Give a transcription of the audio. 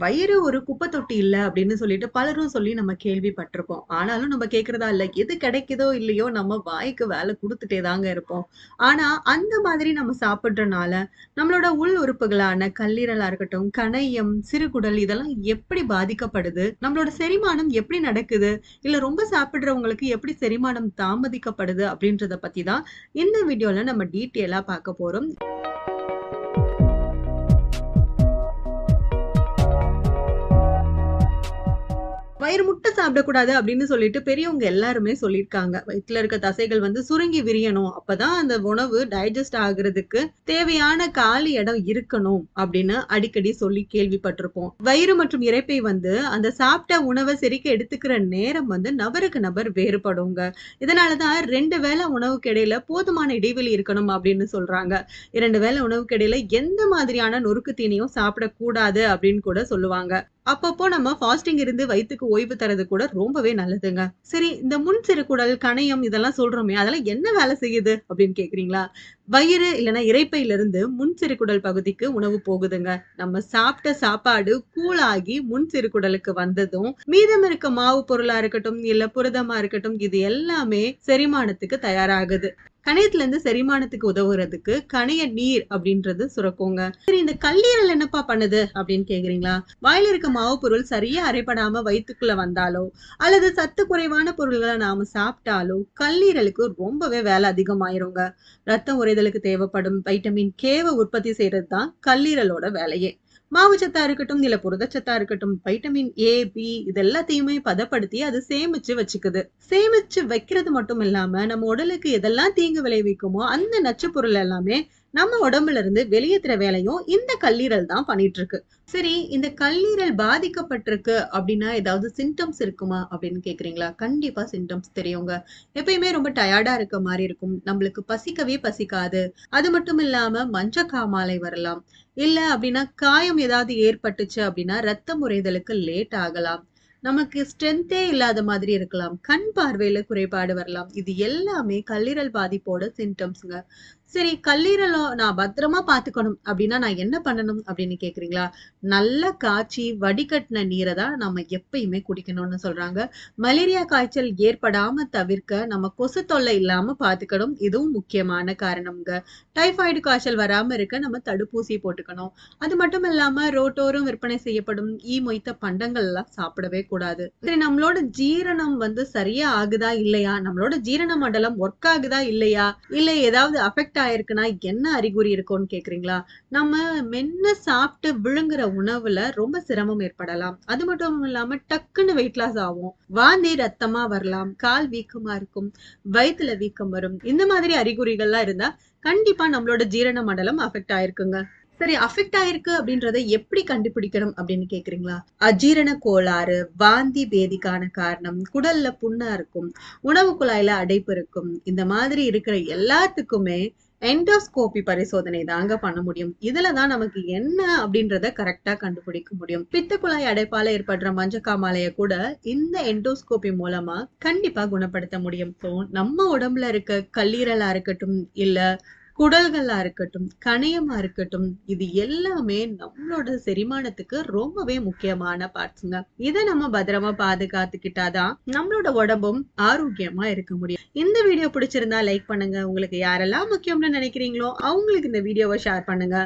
வயிறு ஒரு குப்பை தொட்டி இல்ல அப்படின்னு சொல்லிட்டு பலரும் சொல்லி நம்ம கேள்விப்பட்டிருப்போம். ஆனாலும் நம்ம கேட்கறதா இல்ல. எது கிடைக்குதோ இல்லையோ நம்ம வாய்க்கு வேலை கொடுத்துட்டே தாங்க இருப்போம். ஆனா அந்த மாதிரி நம்ம சாப்பிட்றனால நம்மளோட உள் உறுப்புகளான கல்லீரலா இருக்கட்டும், கணையம், சிறுகுடல் இதெல்லாம் எப்படி பாதிக்கப்படுது? நம்மளோட செரிமானம் எப்படி நடக்குது? இல்ல ரொம்ப சாப்பிடுறவங்களுக்கு எப்படி செரிமானம் தாமதிக்கப்படுது? அப்படின்றத பத்தி தான் இந்த வீடியோல நம்ம டீட்டெயிலா பார்க்க போறோம். வயிறு முட்ட சாப்பிடக்கூடாது அப்படின்னு சொல்லிட்டு பெரியவங்க எல்லாருமே சொல்லியிருக்காங்க. வயிற்றுல இருக்க தசைகள் வந்து சுருங்கி விரியணும். அப்பதான் அந்த உணவு டைஜஸ்ட் ஆகுறதுக்கு தேவையான காலி இடம் இருக்கணும் அப்படின்னு அடிக்கடி சொல்லி கேள்விப்பட்டிருப்போம். வயிறு மற்றும் இறைப்பை வந்து அந்த சாப்பிட்ட உணவை செரிக்க எடுத்துக்கிற நேரம் வந்து நபருக்கு நபர் வேறுபடுங்க. இதனாலதான் ரெண்டு வேளை உணவுக்கு இடையில போதுமான இடைவெளி இருக்கணும் அப்படின்னு சொல்றாங்க. இரண்டு வேளை உணவுக்கு இடையில எந்த மாதிரியான நொறுக்கு தீனியும் சாப்பிடக்கூடாது அப்படின்னு கூட சொல்லுவாங்க. அப்பப்போ நம்ம ஃபாஸ்டிங் இருந்து வயிற்றுக்கு ஓய்வு தரது கூட ரொம்பவே நல்லதுங்க. சரி இந்த முன் சிறுகுடல், கணையம் இதெல்லாம் சொல்றோமே அதெல்லாம் என்ன வேலை செய்யுது அப்படின்னு கேக்குறீங்களா வயிறு இல்லைன்னா இரைப்பையிலிருந்து முன் சிறுகுடல் பகுதிக்கு உணவு போகுதுங்க. நம்ம சாப்பிட்ட சாப்பாடு கூலாகி முன் சிறுகுடலுக்கு வந்ததும் மீதம் இருக்க மாவு பொருளா இருக்கட்டும், இல்ல புரதமா இருக்கட்டும் இது எல்லாமே செரிமானத்துக்கு தயாராகுது. கணையத்துல இருந்து செரிமானத்துக்கு உதவுறதுக்கு கணைய நீர் அப்படின்றது சுரக்குங்க. சரி இந்த கல்லீரல் என்னப்பா பண்ணுது அப்படின்னு கேக்குறீங்களா? வாயில இருக்க மாவு பொருள் சரியா அரைப்படாம வயிற்றுக்குள்ள வந்தாலோ, அல்லது சத்து குறைவான பொருள்களை நாம சாப்பிட்டாலோ கல்லீரலுக்கு ரொம்பவே வேலை அதிகமாயிருங்க. ரத்தம் உறைதலுக்கு தேவைப்படும் வைட்டமின் கேவ உற்பத்தி செய்யறது தான் கல்லீரலோட வேலையே. மாவுச்சத்தா இருக்கட்டும், இல்ல புரதச்சத்தா இருக்கட்டும், வைட்டமின் ஏ, பி இது எல்லாத்தையுமே பதப்படுத்தி அது சேமிச்சு வச்சுக்குது. சேமிச்சு வைக்கிறது மட்டும் இல்லாம நம்ம உடலுக்கு எதெல்லாம் தீங்கு விளைவிக்குமோ அந்த நச்சு பொருள் எல்லாமே நம்ம உடம்புல இருந்து வெளியேத்துற வேலையும் இந்த கல்லீரல் தான் பண்ணிட்டு இருக்கு. சரி இந்த கல்லீரல் பாதிக்கப்பட்டிருக்கு அப்படின்னா ஏதாவது சிம்டம்ஸ் இருக்குமா அப்படின்னு கேக்குறீங்களா? கண்டிப்பா சிம்டம்ஸ் தெரியுங்க. எப்பயுமே ரொம்ப டயர்டா இருக்க மாதிரி இருக்கும். நம்மளுக்கு பசிக்கவே பசிக்காது. அது மட்டும் இல்லாம மஞ்ச காமாலை வரலாம். இல்ல அப்படின்னா காயம் ஏதாவது ஏற்பட்டுச்சு அப்படின்னா ரத்தம் உறைதலுக்கு லேட் ஆகலாம். நமக்கு ஸ்ட்ரென்த்தே இல்லாத மாதிரி இருக்கலாம். கண் பார்வையில குறைபாடு வரலாம். இது எல்லாமே கல்லீரல் பாதிப்போட சிம்டம்ஸ்ங்க. சரி கல்லீரல நான் பத்திரமா பாத்துக்கணும் அப்படின்னா நான் என்ன பண்ணணும் அப்படின்னு கேக்குறீங்களா? நல்ல காய்ச்சி வடிகட்டின நீரை தான் நம்ம எப்பயுமே குடிக்கணும்னு சொல்றாங்க. மலேரியா காய்ச்சல் ஏற்படாம தவிர்க்க நம்ம கொசு தொல்லை இல்லாம பாத்துக்கணும் இதுவும் முக்கியமான காரணம்ங்க. டைபாய்டு காய்ச்சல் வராம இருக்க நம்ம தடுப்பூசி போட்டுக்கணும். அது மட்டும் இல்லாம ரோட்டோரும் விற்பனை செய்யப்படும் ஈ மொய்த்த பண்டங்கள் எல்லாம் சாப்பிடவே கூடாது. சரி நம்மளோட ஜீரணம் வந்து சரியா ஆகுதா இல்லையா? நம்மளோட ஜீரண மண்டலம் ஒர்க் ஆகுதா இல்லையா? இல்ல ஏதாவது அஃபெக்ட் ஆயிருக்குன்னா என்ன அறிகுறி இருக்கும்னு கேக்குறீங்களா? நம்ம மென்னு சாப்பிட்டு விழுங்குற உணவுல ரொம்ப சிரமம் ஏற்படலாம். அது மட்டும் இல்லாம டக்குன்னு வெயிட் லாஸ் ஆகும். வாந்தி ரத்தமா வரலாம். கால் வீக்கமா இருக்கும். வயித்துல வீக்கம் வரும். இந்த மாதிரி அறிகுறிகள்லாம் இருந்தா கண்டிப்பா நம்மளோட ஜீரண மண்டலம் அஃபெக்ட் ஆயிருக்குங்க. சரி அஃபெக்ட் ஆயிருக்கு அப்படின்றத எப்படி கண்டுபிடிக்கணும் அப்படின்னு கேக்குறீங்களா? அஜீரண கோளாறு, வாந்தி பேதிக்கான காரணம், குடல்ல புண்ணா இருக்கும், உணவு குழாயில அடைப்பு இருக்கும். இந்த மாதிரி இருக்கிற எல்லாத்துக்குமே எண்டோஸ்கோபி பரிசோதனை தாங்க பண்ண முடியும். இதுல தான் நமக்கு என்ன அப்படின்றத கரெக்டா கண்டுபிடிக்க முடியும். பித்தக்குழாய் அடைப்பால ஏற்படுற மஞ்சக்காமாலைய கூட இந்த என்டோஸ்கோபி மூலமா கண்டிப்பா குணப்படுத்த முடியும். ஸோ நம்ம உடம்புல இருக்க கல்லீரலா இருக்கட்டும், இல்ல குடல்களா இருக்கட்டும், கணையமா இருக்கட்டும் இது எல்லாமே நம்மளோட செரிமானத்துக்கு ரொம்பவே முக்கியமான பார்ட்ஸுங்க இதை நம்ம பத்திரமா பாதுகாத்துக்கிட்டாதான் நம்மளோட உடம்பும் ஆரோக்கியமா இருக்க முடியும். இந்த வீடியோ பிடிச்சிருந்தா லைக் பண்ணுங்க. உங்களுக்கு யாரெல்லாம் முக்கியம்னு நினைக்கிறீங்களோ அவங்களுக்கு இந்த வீடியோவை ஷேர் பண்ணுங்க.